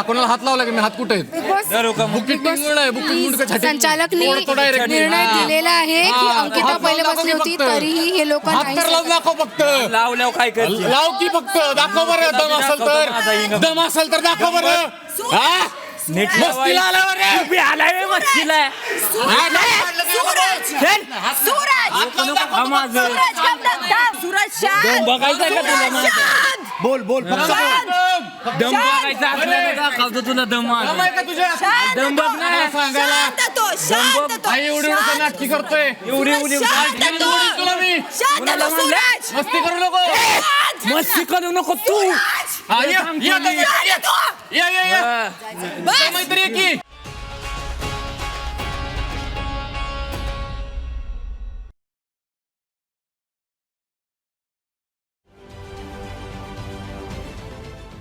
कोणाला हात लावला की मी हात कुठे आहेत बिग बॉस धरू का मग? बुकिंग आहे, बुकिंग छाटी- संचालकनी direct. निर्णय हा. दिलेला आहे की हा, अंकिता हात पहिले लावून बसली दाखव होती फक्त. तरीही हे लोक हात नाही तर लावून. दाखव फक्त लावल्यावर काय करते लाव की फक्त दाखव बरं दम असेल तर. दम असेल तर दाखव बरं हा? नीट मस्तीला आल्यावर रे. उभी आलाय मस्तीला हा, नाही काढलं की नको. चल. सूरज हात लावून दाखव हा तू माझं. सूरज गप गप गप. सूरज शांत दम बघायचा का तुला सूरज माझा? शांत. बोल बोल फक्त बोल. दम बघायचा असला तर दाखवतो तुला दम तुझ्या शांत दम बघ. ना. शांत तो शांत तो आई एवढी शांत. नाटकी करतोय एवढी एवढी शांत तो. तुला मी शांत तो? सूरज मस्ती करू नको. मस्ती करू नको तू हा, ये, ये, मी. ये, ये. शांत तो. ये, ये, ये. हा. बस. मैत्री आहे की